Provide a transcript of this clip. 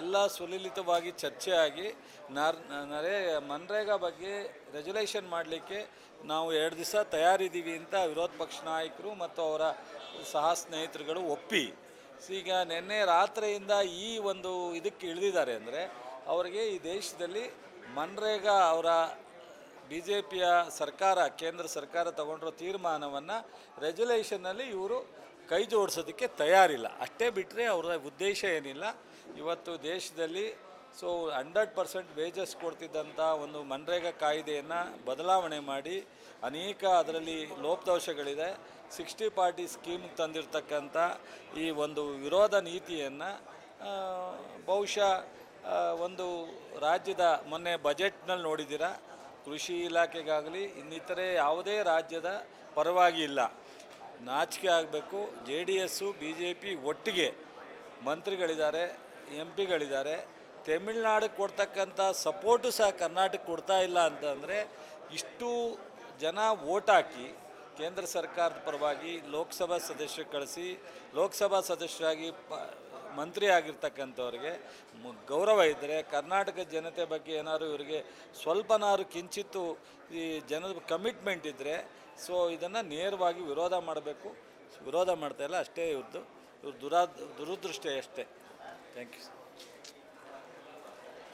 ಎಲ್ಲ ಸುಲಲಿತವಾಗಿ ಚರ್ಚೆ ಆಗಿ ನಾರ್ ನರೇ ಮನ್ರೇಗಾ ಬಗ್ಗೆ ರೆಜುಲೇಷನ್ ಮಾಡಲಿಕ್ಕೆ ನಾವು ಎರಡು ದಿವಸ ತಯಾರಿದ್ದೀವಿ ಅಂತ ವಿರೋಧ ಪಕ್ಷ ನಾಯಕರು ಮತ್ತು ಅವರ ಸಹ ಸ್ನೇಹಿತರುಗಳು ಒಪ್ಪಿ. ಈಗ ನಿನ್ನೆ ರಾತ್ರಿಯಿಂದ ಈ ಒಂದು ಇದಕ್ಕೆ ಇಳಿದಿದ್ದಾರೆ ಅಂದರೆ ಅವರಿಗೆ ಈ ದೇಶದಲ್ಲಿ ಮನ್ರೇಗಾ ಅವರ ಬಿ ಜೆ ಪಿಯ ಸರ್ಕಾರ, ಕೇಂದ್ರ ಸರ್ಕಾರ ತಗೊಂಡಿರೋ ತೀರ್ಮಾನವನ್ನು ರೆಜುಲೇಷನ್ನಲ್ಲಿ ಇವರು ಕೈ ಜೋಡಿಸೋದಕ್ಕೆ ತಯಾರಿಲ್ಲ. ಅಷ್ಟೇ ಬಿಟ್ಟರೆ ಅವರ ಉದ್ದೇಶ ಏನಿಲ್ಲ. ಇವತ್ತು ದೇಶದಲ್ಲಿ ಸೊ ಹಂಡ್ರೆಡ್ ಪರ್ಸೆಂಟ್ ವೇಜಸ್ ಕೊಡ್ತಿದ್ದಂಥ ಒಂದು ಮನ್ರೇಗಾ ಕಾಯ್ದೆಯನ್ನು ಬದಲಾವಣೆ ಮಾಡಿ ಅನೇಕ ಅದರಲ್ಲಿ ಲೋಪದೋಷಗಳಿದೆ. ಸಿಕ್ಸ್ಟಿ ಪಾರ್ಟಿ ಸ್ಕೀಮ್ ತಂದಿರತಕ್ಕಂಥ ಈ ಒಂದು ವಿರೋಧ ನೀತಿಯನ್ನು ಬಹುಶಃ ಒಂದು ರಾಜ್ಯದ ಮೊನ್ನೆ ಬಜೆಟ್ನಲ್ಲಿ ನೋಡಿದ್ದೀರಾ? ಕೃಷಿ ಇಲಾಖೆಗಾಗಲಿ ಇನ್ನಿತರೆ ಯಾವುದೇ ರಾಜ್ಯದ ಪರವಾಗಿ ಇಲ್ಲ ನಾಚಿಕೆ ಆಗಬೇಕು. J D S, B J P ಒಟ್ಟಿಗೆ ಮಂತ್ರಿಗಳಿದ್ದಾರೆ, ಎಂ ಪಿಗಳಿದ್ದಾರೆ. ತಮಿಳ್ನಾಡಿಗೆ ಕೊಡ್ತಕ್ಕಂಥ ಸಪೋರ್ಟು ಸಹ ಕರ್ನಾಟಕ ಕೊಡ್ತಾ ಇಲ್ಲ ಅಂತಂದರೆ ಇಷ್ಟು ಜನ ಓಟ್ ಹಾಕಿ ಕೇಂದ್ರ ಸರ್ಕಾರದ ಪರವಾಗಿ ಲೋಕಸಭಾ ಸದಸ್ಯರು ಕಳಿಸಿ, ಲೋಕಸಭಾ ಸದಸ್ಯರಾಗಿ ಪ ಮಂತ್ರಿ ಆಗಿರ್ತಕ್ಕಂಥವ್ರಿಗೆ ಗೌರವ ಇದ್ದರೆ ಕರ್ನಾಟಕ ಜನತೆ ಬಗ್ಗೆ ಏನಾದ್ರು ಇವರಿಗೆ ಸ್ವಲ್ಪನಾದ್ರು ಕಿಂಚಿತ್ತು ಈ ಜನದ ಕಮಿಟ್ಮೆಂಟ್ ಇದ್ದರೆ ಸೊ ಇದನ್ನು ನೇರವಾಗಿ ವಿರೋಧ ಮಾಡಬೇಕು. ವಿರೋಧ ಮಾಡ್ತಾಯಿಲ್ಲ ಅಷ್ಟೇ ಇವ್ರದ್ದು ಇವ್ರ ದುರಾ ದುರದೃಷ್ಟೇ ಅಷ್ಟೇ. Thank you